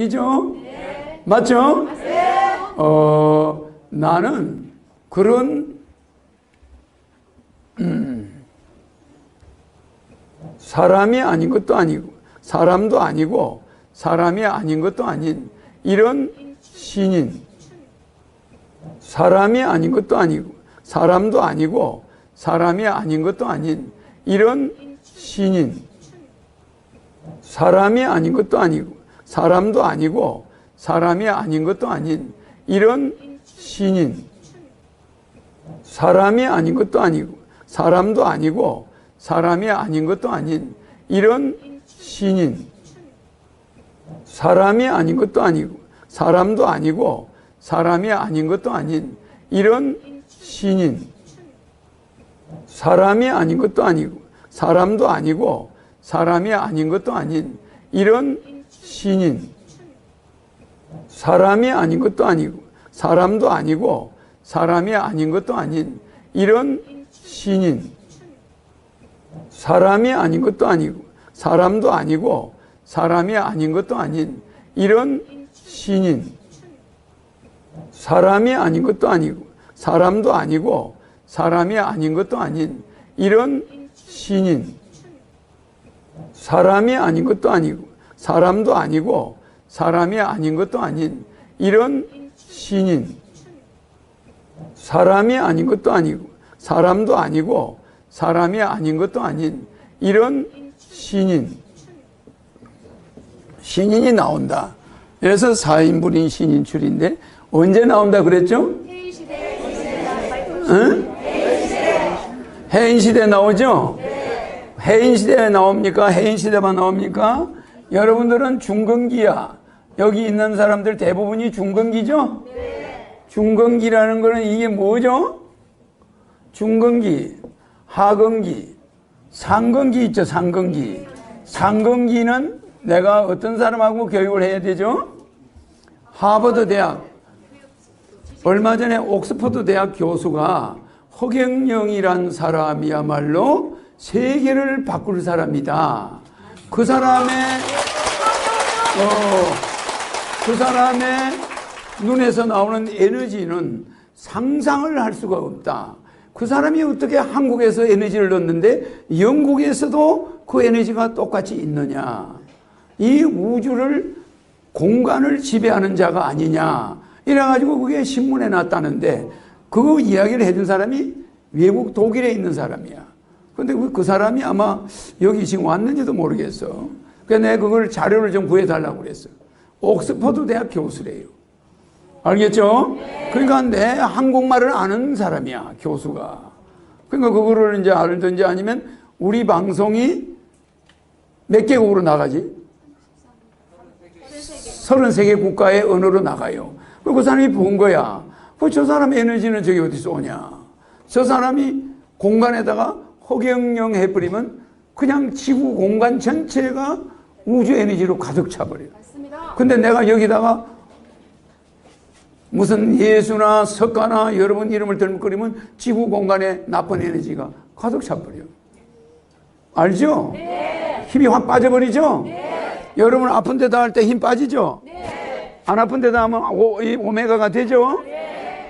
이죠? 맞죠? 어, 나는 그런 음, 사람이 아닌 것도 아니고 사람도 아니고 사람이 아닌 것도 아닌 이런 신인 사람이 아닌 것도 아니고 사람도 아니고 사람이 아닌 것도 아닌 이런 신인 사람이 아닌 것도 아니고 사람도 아니고 사람이 아닌 것도 아닌 이런 신인. 사람이 아닌 것도 아니고 사람도 아니고 사람이 아닌 것도 아닌 이런 신인. 사람이 아닌 것도 아니고 사람도 아니고 사람이 아닌 것도 아닌 이런 신인. 사람이 아닌 것도 아니고 사람도 아니고 사람이 아닌 것도 아닌 이런 신인. 사람이 아닌 것도 아니고 사람도 아니고 사람이 아닌 것도 아닌 이런 신인. 사람이 아닌 것도 아니고 사람도 아니고 사람이 아닌 것도 아닌 이런 신인. 사람이 아닌 것도 아니고 사람도 아니고 사람이 아닌 것도 아닌 이런 신인. 사람이 아닌 것도 아니고 사람도 아니고 사람이 아닌 것도 아닌 이런 신인 사람이 아닌 것도 아니고 사람도 아니고 사람이 아닌 것도 아닌 이런 신인 신인이 나온다. 그래서 4인분인 신인출인데 언제 나온다 그랬죠? 응? 해인 시대 나오죠? 해인 시대에 나옵니까? 해인 시대만 나옵니까? 여러분들은 중건기야. 여기 있는 사람들 대부분이 중건기죠? 중건기라는 거는 이게 뭐죠? 중건기, 하건기, 상건기 있죠, 상건기. 상건기는 내가 어떤 사람하고 교육을 해야 되죠? 하버드 대학. 얼마 전에 옥스퍼드 대학 교수가 허경영이란 사람이야말로 세계를 바꿀 사람이다. 그 사람의, 어, 그 사람의 눈에서 나오는 에너지는 상상을 할 수가 없다. 그 사람이 어떻게 한국에서 에너지를 넣는데 영국에서도 그 에너지가 똑같이 있느냐. 이 우주를 공간을 지배하는 자가 아니냐. 이래가지고 그게 신문에 났다는데 그 이야기를 해준 사람이 외국 독일에 있는 사람이야. 근데 그 사람이 아마 여기 지금 왔는지도 모르겠어. 그래서 내가 그걸 자료를 좀 구해달라고 그랬어. 옥스퍼드 대학 교수래요. 알겠죠? 그러니까 내 한국말을 아는 사람이야, 교수가. 그러니까 그거를 이제 알든지 아니면 우리 방송이 몇 개국으로 나가지? 33개 국가의 언어로 나가요. 그 사람이 본 거야. 그 저 사람 에너지는 저기 어디서 오냐. 저 사람이 공간에다가 허경영 해버리면 그냥 지구 공간 전체가 우주 에너지로 가득 차버려요. 근데 내가 여기다가 무슨 예수나 석가나 여러분 이름을 들먹거리면 지구 공간에 나쁜 에너지가 가득 차버려요. 알죠? 힘이 확 빠져버리죠? 여러분 아픈 데다 할 때 힘 빠지죠? 안 아픈 데다 하면 오, 이 오메가가 되죠?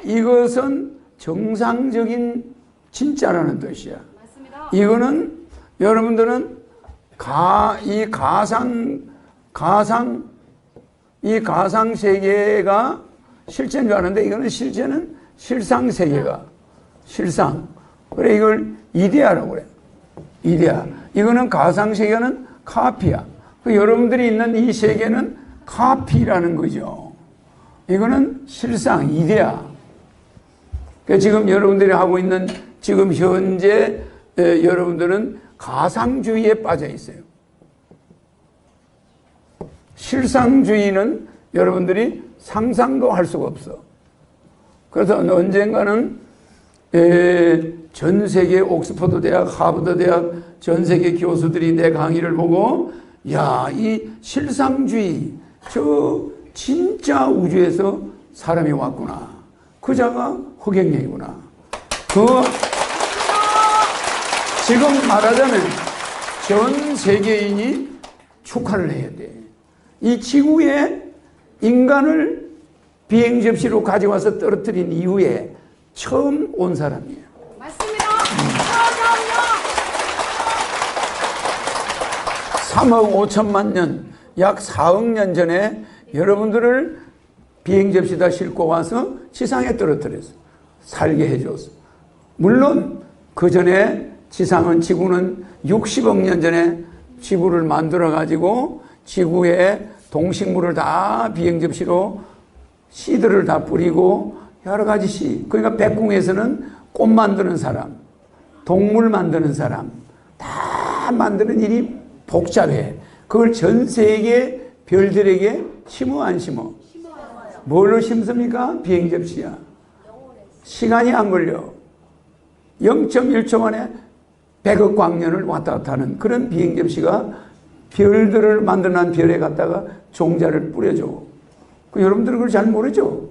이것은 정상적인 진짜라는 뜻이야. 이거는 여러분들은 가, 이 가상, 가상, 이 가상 세계가 실제인 줄 아는데 이거는 실제는 실상 세계가 실상. 그래 이걸 이데아라고 그래. 이데아. 이거는 가상 세계는 카피야. 그 여러분들이 있는 이 세계는 카피라는 거죠. 이거는 실상 이데아. 그 지금 여러분들이 하고 있는 지금 현재 에, 여러분들은 가상주의에 빠져 있어요. 실상주의는 여러분들이 상상도 할 수가 없어. 그래서 언젠가는 에, 전 세계 옥스퍼드 대학, 하버드 대학 전 세계 교수들이 내 강의를 보고 야, 이 실상주의 저 진짜 우주에서 사람이 왔구나. 그 자가 허경영이구나. 그 지금 말하자면 전 세계인이 축하를 해야 돼. 이 지구에 인간을 비행 접시로 가져와서 떨어뜨린 이후에 처음 온 사람이에요. 맞습니다. 그럼요. 3억 5천만 년, 약 4억 년 전에 여러분들을 비행 접시다 싣고 와서 지상에 떨어뜨렸어. 살게 해줬어. 물론 그 전에 지상은 지구는 60억 년 전에 지구를 만들어 가지고 지구에 동식물을 다 비행 접시로 씨들을 다 뿌리고 여러 가지 씨. 그러니까 백궁에서는 꽃 만드는 사람, 동물 만드는 사람, 다 만드는 일이 복잡해. 그걸 전 세계 별들에게 심어 안 심어? 뭘로 심습니까? 비행 접시야. 시간이 안 걸려. 0.1초 만에 100억 광년을 왔다 갔다 하는 그런 비행 접시가 별들을 만드는 별에 갖다가 종자를 뿌려줘. 그 여러분들은 그걸 잘 모르죠?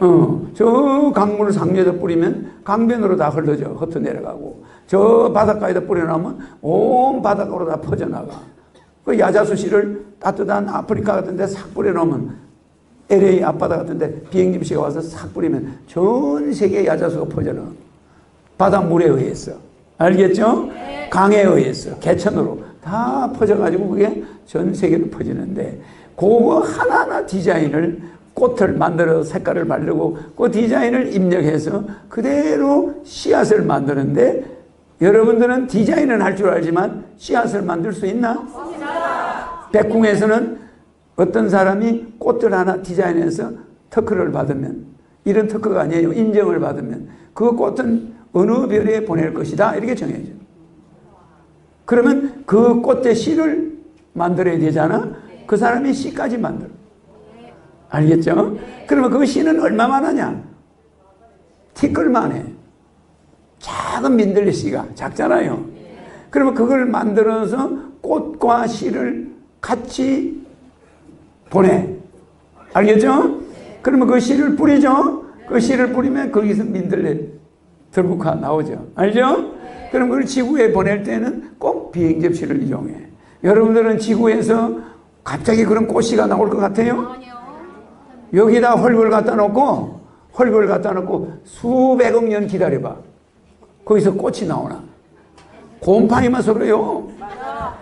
어, 저 강물 상류에다 뿌리면 강변으로 다 흘러져. 흩어 내려가고. 저 바닷가에다 뿌려놓으면 온 바닷가로 다 퍼져나가. 그 야자수 씨를 따뜻한 아프리카 같은 데 싹 뿌려놓으면 LA 앞바다 같은 데 비행기 씨가 와서 싹 뿌리면 전 세계 야자수가 퍼져나. 바닷물에 의해서. 알겠죠? 강에 의해서. 개천으로. 다 퍼져가지고 그게 전 세계로 퍼지는데 그거 하나하나 디자인을 꽃을 만들어 색깔을 바르고 그 디자인을 입력해서 그대로 씨앗을 만드는데 여러분들은 디자인은 할 줄 알지만 씨앗을 만들 수 있나? 백궁에서는 어떤 사람이 꽃을 하나 디자인해서 특허를 받으면 이런 특허가 아니에요. 인정을 받으면 그 꽃은 어느 별에 보낼 것이다. 이렇게 정해져. 그러면 그 꽃의 씨를 만들어야 되잖아. 그 사람이 씨까지 만들어. 알겠죠? 그러면 그 씨는 얼마만 하냐? 티끌만 해. 작은 민들레 씨가 작잖아요. 그러면 그걸 만들어서 꽃과 씨를 같이 보내. 알겠죠? 그러면 그 씨를 뿌리죠? 그 씨를 뿌리면 거기서 민들레 들국화 나오죠. 알죠? 그럼 그걸 지구에 보낼 때는 꼭 비행 접시를 이용해. 여러분들은 지구에서 갑자기 그런 꽃씨가 나올 것 같아요? 여기다 헐걸 갖다 놓고 헐걸 갖다 놓고 수백억 년 기다려봐. 거기서 꽃이 나오나? 곰팡이만 서로요.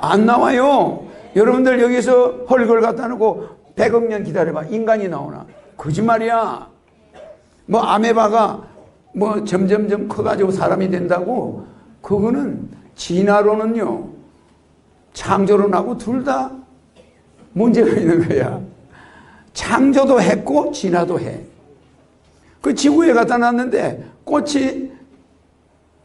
안 나와요. 여러분들 여기서 헐걸 갖다 놓고 100억 년 기다려봐. 인간이 나오나? 거짓말이야. 뭐 아메바가 뭐 점점점 커가지고 사람이 된다고 그거는 진화론은요 창조론하고 둘 다 문제가 있는 거야. 창조도 했고 진화도 해. 그 지구에 갖다 놨는데 꽃이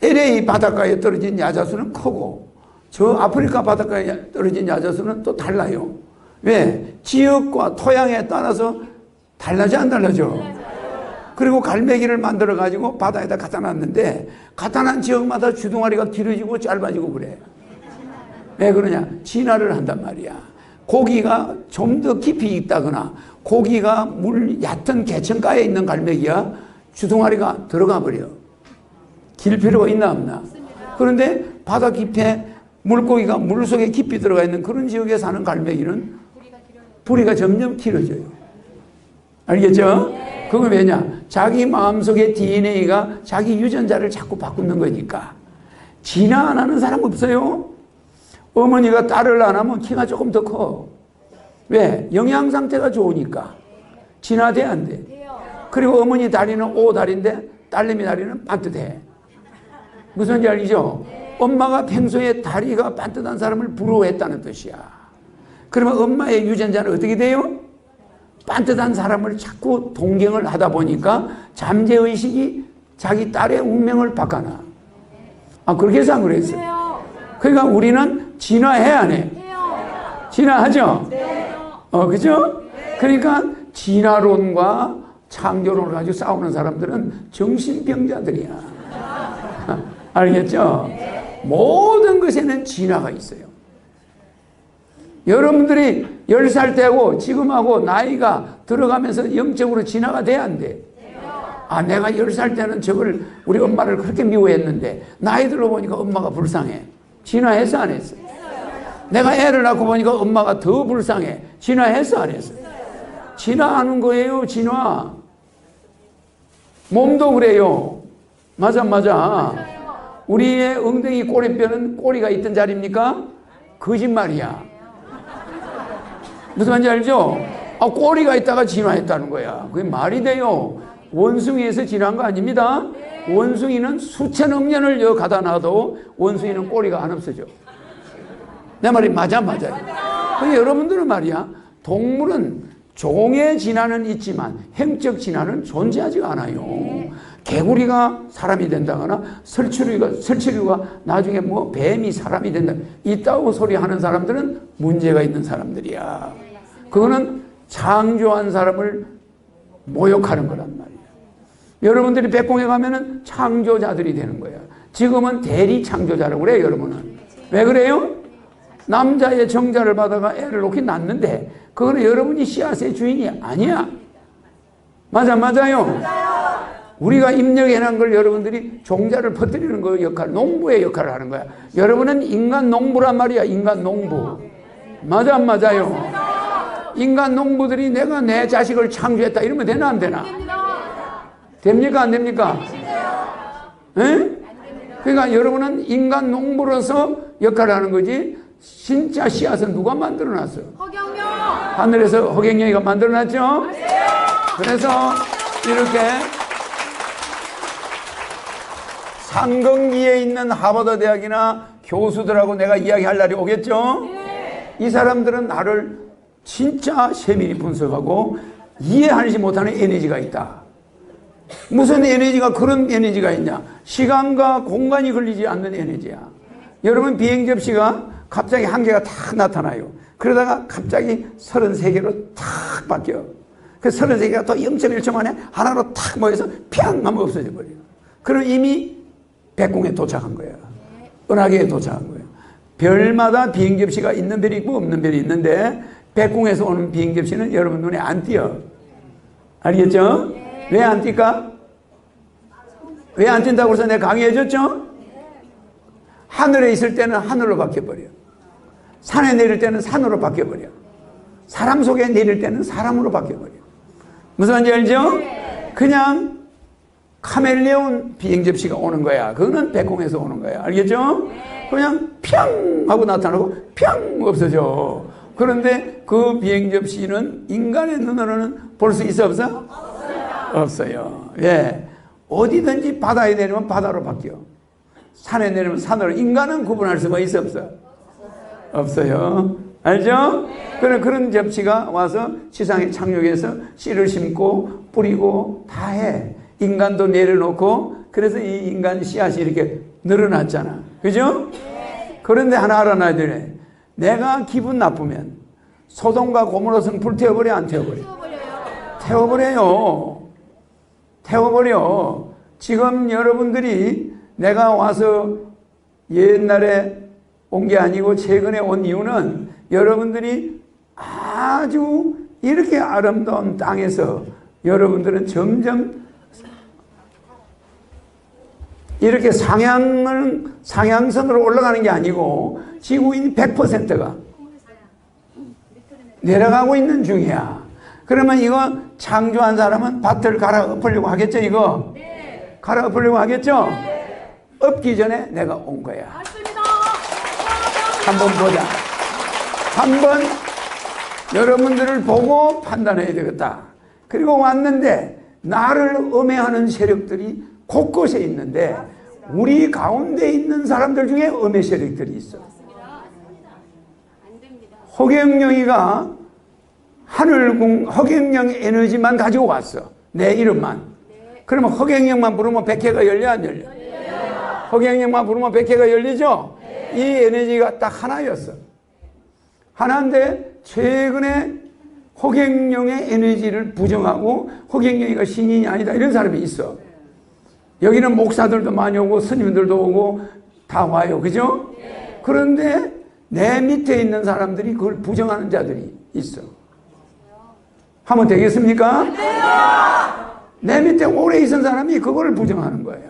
LA 바닷가에 떨어진 야자수는 크고 저 아프리카 바닷가에 떨어진 야자수는 또 달라요. 왜? 지역과 토양에 따라서 달라져 안 달라져? 그리고 갈매기를 만들어 가지고 바다에다 갖다 놨는데 갖다 놨 지역마다 주둥아리가 길어지고 짧아지고 그래. 왜 그러냐? 진화를 한단 말이야. 고기가 좀 더 깊이 있다거나 고기가 물 얕은 개천가에 있는 갈매기야 주둥아리가 들어가 버려. 길 필요가 있나 없나? 그런데 바다 깊에 물고기가 물속에 깊이 들어가 있는 그런 지역에 사는 갈매기는 부리가 점점 길어져요. 알겠죠? 그건 왜냐? 자기 마음속의 DNA가 자기 유전자를 자꾸 바꾸는 거니까. 진화 안 하는 사람 없어요? 어머니가 딸을 안 하면 키가 조금 더 커. 왜? 영양 상태가 좋으니까. 진화돼, 안 돼? 그리고 어머니 다리는 O 다리인데 딸내미 다리는 반듯해. 무슨 말이죠? 엄마가 평소에 다리가 반듯한 사람을 부러워했다는 뜻이야. 그러면 엄마의 유전자는 어떻게 돼요? 반듯한 사람을 자꾸 동경을 하다 보니까 잠재의식이 자기 딸의 운명을 바꿔놔. 아, 그렇게 해서 안 그랬어요. 그러니까 우리는 진화해, 안 해? 진화하죠? 네. 어, 그죠? 그러니까 진화론과 창조론을 가지고 싸우는 사람들은 정신병자들이야. 알겠죠? 모든 것에는 진화가 있어요. 여러분들이 10살 때하고 지금하고 나이가 들어가면서 영적으로 진화가 돼야 안 돼? 아, 내가 10살 때는 저걸 우리 엄마를 그렇게 미워했는데 나이 들어 보니까 엄마가 불쌍해. 진화했어, 안 했어? 내가 애를 낳고 보니까 엄마가 더 불쌍해. 진화했어, 안 했어? 진화하는 거예요, 진화. 몸도 그래요. 맞아, 맞아. 우리의 엉덩이 꼬리뼈는 꼬리가 있던 자리입니까? 거짓말이야. 무슨 말인지 알죠? 아, 꼬리가 있다가 진화했다는 거야. 그게 말이 돼요. 원숭이에서 진화한 거 아닙니다. 원숭이는 수천 억 년을 여 가다 놔도 원숭이는 꼬리가 안 없어져. 내 말이 맞아, 맞아요. 근데 여러분들은 말이야, 동물은 종의 진화는 있지만 행적 진화는 존재하지가 않아요. 개구리가 사람이 된다거나 설치류가, 설치류가 나중에 뭐 뱀이 사람이 된다. 이따고 소리 하는 사람들은 문제가 있는 사람들이야. 그거는 창조한 사람을 모욕하는 거란 말이야. 여러분들이 백공에 가면은 창조자들이 되는 거야. 지금은 대리 창조자라고 그래요, 여러분은. 왜 그래요? 남자의 정자를 받아가 애를 놓긴 낳는데, 그거는 여러분이 씨앗의 주인이 아니야. 맞아, 맞아요. 우리가 입력해놓은 걸 여러분들이 종자를 퍼뜨리는 거 역할, 농부의 역할을 하는 거야. 여러분은 인간 농부란 말이야, 인간 농부. 맞아, 안 맞아요. 인간 농부들이 내가 내 자식을 창조했다 이러면 되나 안 되나? 됩니까 안 됩니까? 에? 그러니까 여러분은 인간 농부로서 역할을 하는 거지 진짜 씨앗은 누가 만들어 놨어요? 허경영. 하늘에서 허경영이가 만들어 놨죠? 그래서 이렇게 상경기에 있는 하버드 대학이나 교수들하고 내가 이야기할 날이 오겠죠? 이 사람들은 나를 진짜 세밀히 분석하고 이해하지 못하는 에너지가 있다. 무슨 에너지가 그런 에너지가 있냐? 시간과 공간이 걸리지 않는 에너지야. 여러분 비행 접시가 갑자기 한 개가 탁 나타나요. 그러다가 갑자기 33개로 탁 바뀌어. 그 33개가 또 0.1초 만에 하나로 탁 모여서 평 하면 없어져 버려요. 그럼 이미 백공에 도착한 거야. 은하계에 도착한 거예요. 별마다 비행 접시가 있는 별이 있고 없는 별이 있는데 백공에서 오는 비행 접시는 여러분 눈에 안 띄어. 알겠죠? 왜 안 띌까? 왜 안 띈다고 해서 내가 강의해 줬죠? 하늘에 있을 때는 하늘로 바뀌어버려. 산에 내릴 때는 산으로 바뀌어버려. 사람 속에 내릴 때는 사람으로 바뀌어버려. 무슨 말인지 알죠? 그냥 카멜레온 비행 접시가 오는 거야. 그거는 백공에서 오는 거야. 알겠죠? 그냥 평 하고 나타나고 평 없어져. 그런데 그 비행 접시는 인간의 눈으로는 볼 수 있어 없어? 없어요. 예. 어디든지 바다에 내리면 바다로 바뀌어. 산에 내리면 산으로. 인간은 구분할 수가 있어 없어? 없어요. 알죠? 그런 그런 접시가 와서 지상에 착륙해서 씨를 심고 뿌리고 다 해. 인간도 내려놓고 그래서 이 인간 씨앗이 이렇게 늘어났잖아. 그죠? 그런데 하나 알아놔야 되네. 내가 기분 나쁘면 소돔과 고모로서는 불태워버려 안 태워버려? 태워버려요. 태워버려. 지금 여러분들이 내가 와서 옛날에 온 게 아니고 최근에 온 이유는 여러분들이 아주 이렇게 아름다운 땅에서 여러분들은 점점 이렇게 상향을, 상향선으로 올라가는 게 아니고 지구인 100%가 내려가고 있는 중이야. 그러면 이거 창조한 사람은 밭을 갈아 엎으려고 하겠죠, 이거? 갈아 엎으려고 하겠죠? 엎기 전에 내가 온 거야. 맞습니다. 한번 보자. 한번 여러분들을 보고 판단해야 되겠다. 그리고 왔는데 나를 음해하는 세력들이 곳곳에 있는데 우리 가운데 있는 사람들 중에 음해 세력들이 있어. 허경영이가 하늘궁 허경영 에너지만 가지고 왔어. 내 이름만. 그러면 허경영만 부르면 백회가 열려 안 열려? 허경영만 부르면 백회가 열리죠? 이 에너지가 딱 하나였어. 하나인데 최근에 허경영의 에너지를 부정하고 허경영이가 신인이 아니다 이런 사람이 있어. 여기는 목사들도 많이 오고 스님들도 오고 다 와요. 그죠? 그런데 내 밑에 있는 사람들이 그걸 부정하는 자들이 있어. 하면 되겠습니까? 내 밑에 오래 있은 사람이 그거를 부정하는 거예요.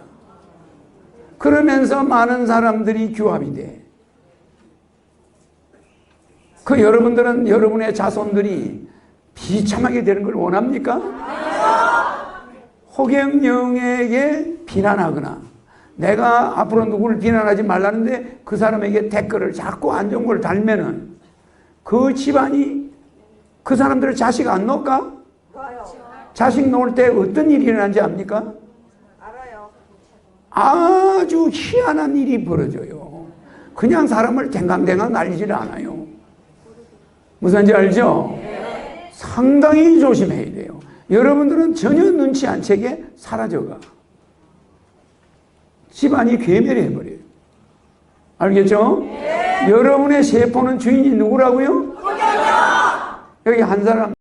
그러면서 많은 사람들이 규합이 돼. 그 여러분들은 여러분의 자손들이 비참하게 되는 걸 원합니까? 호경영에게 비난하거나 내가 앞으로 누구를 비난하지 말라는데 그 사람에게 댓글을 자꾸 안 좋은 걸 달면은 그 집안이 그 사람들을 자식 안 놓을까? 자식 놓을 때 어떤 일이 일어난지 압니까? 알아요. 아주 희한한 일이 벌어져요. 그냥 사람을 댕강댕강 날리질 않아요. 무슨지 알죠? 상당히 조심해야 돼요. 여러분들은 전혀 눈치 안 채게 사라져가. 집안이 괴멸해버려요. 알겠죠? 여러분의 세포는 주인이 누구라고요? 여기 한 사람